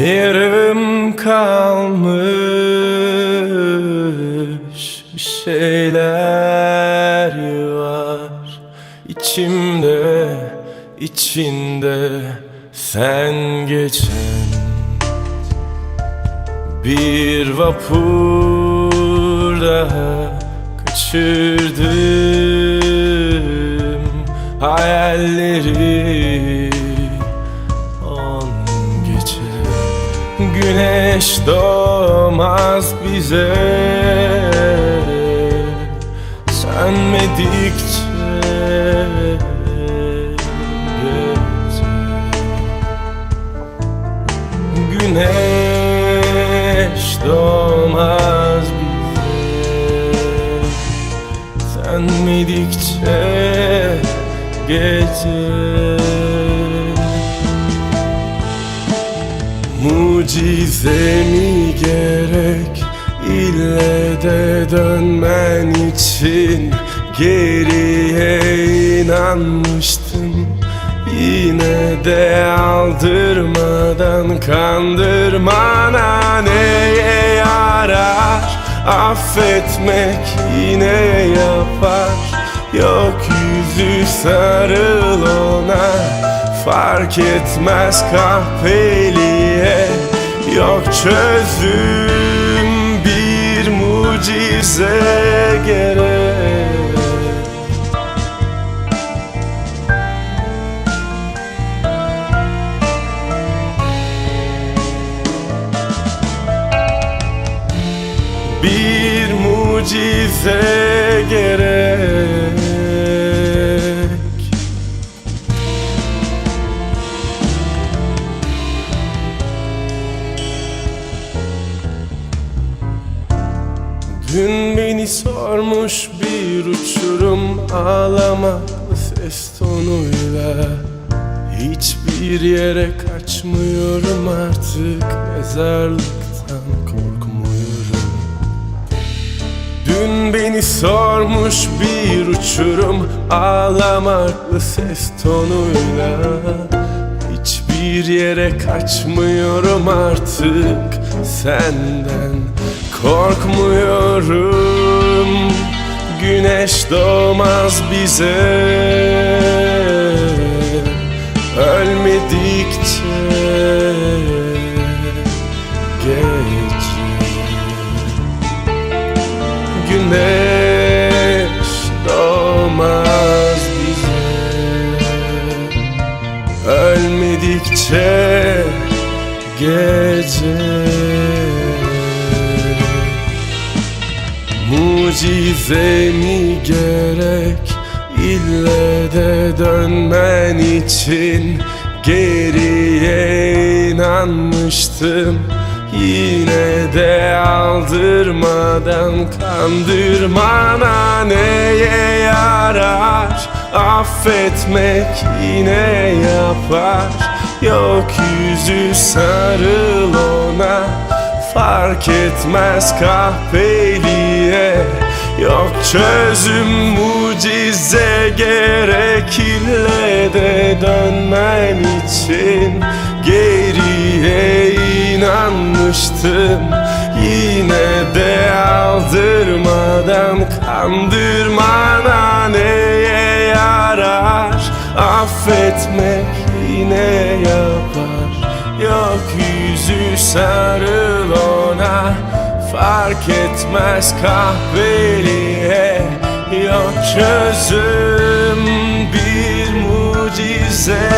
Yarım kalmış bir şeyler var. İçimde içinde sen geçen bir vapur daha kaçırdım. Hayalleri Güneş doğmaz bize. Sönmedikçe Güneş doğmaz bize. Sönmedikçe gece Mucize mi gerek? İlle de dönmen için Geriye inanmıştım. Yine de aldırmadan kandırmana neye yarar? Affetmek yine yapar. Yok yüzü sarıl ona Fark etmez kahpeliğe. Yok çözüm bir mucize gerek. Bir mucize gerek Dün beni sormuş bir uçurum ağlama ses tonuyla. Hiçbir yere kaçmıyorum artık mezarlıktan korkmuyorum. Dün beni sormuş bir uçurum ağlamaklı ses tonuyla. Hiçbir yere kaçmıyorum artık senden korkmuyorum Güneş doğmaz bize. Ölmedikçe gece Güneş doğmaz bize. Ölmedikçe gece Mucize mi gerek? İlle de dönmen için Geriye inanmıştım. Yine de aldırmadan kandırmana neye yarar. Affetmek yine yapar. Yok yüzü sarıl ona. Fark etmez kahpeliğe Yok çözüm mucize gerek ille de dönmen için. Geriye inanmıştım Yine de aldırmadan. Kandırmana neye yarar Affetmek yine yapar. Yok yüzü sarıl ona Fark etmez kahveliğe. Yok çözüm bir mucize